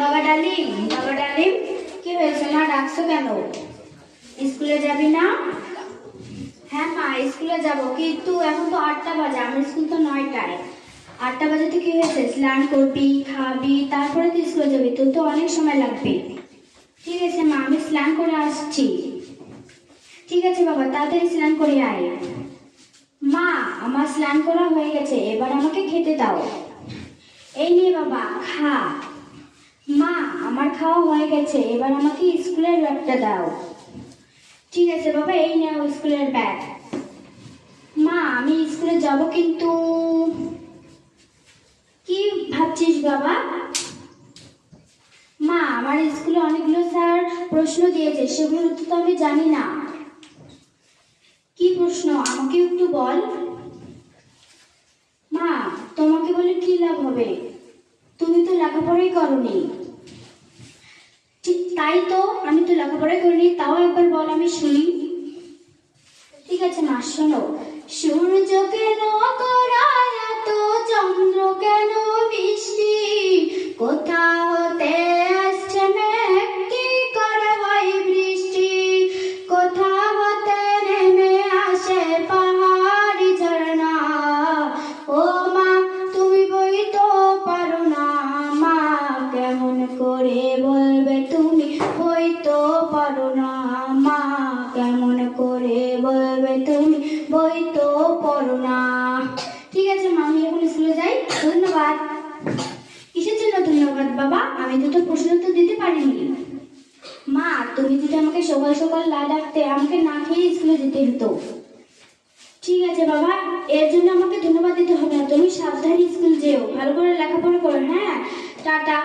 বাবা ডালিম বাবা ডালিম, কি হয়েছে মা? ডাকছো কেন? স্কুলে যাবি না? হ্যাঁ মা, স্কুলে যাব। কিন্তু এখন তো আটটা বাজে, আমার স্কুল তো নয়টায়। আটটা বাজে তো কি হয়েছে? স্নান করবি, খাবি, তারপরে তো স্কুলে যাবি। তোর তো অনেক সময় লাগবে। ঠিক আছে মা, আমি স্নান করে আসছি। ঠিক আছে বাবা, তাড়াতাড়ি স্নান করে আয়। মা, আমার স্নান করা হয়ে গেছে, এবার আমাকে খেতে দাও। এই নিয়ে বাবা, খা। মা, আমার খাওয়া হয়ে গেছে, এবার আমাকে স্কুলের ব্যাগটা দাও। ঠিক আছে বাবা, এই নাও স্কুলের ব্যাগ। মা, আমি স্কুলে যাব কিন্তু কি ভাবছিস বাবা? মা, আমার স্কুলে অনেকগুলো স্যার প্রশ্ন দিয়েছে, সেগুলোর উত্তর তো আমি জানি না। কি প্রশ্ন? আমাকে একটু বল। মা, তোমাকে বলে কি লাভ হবে? লেখাপড়াই করনি। ঠিক তাই তো আমি তো লেখাপড়াই করিনি, তাও একবার বল আমি শুনি। ঠিক আছে মা, শোনো সূর্য কেমন করে বলবে তুমি, বই তো পড়ো না। ঠিক আছে মা, আমি এখন স্কুলে যাই। ধন্যবাদ। কিসের জন্য ধন্যবাদ বাবা? আমি তো তোর প্রশ্ন তো দিতে পারিনি। মা, তুমি যদি আমাকে সকাল সকাল না ডাকতে, আমাকে না খেয়ে স্কুলে যেতে হতো। ঠিক আছে বাবা, এর জন্য আমাকে ধন্যবাদ দিতে হবে না। তুমি সাবধানে স্কুল যেও, ভালো করে লেখাপড়া করো হ্যাঁ? টাটা।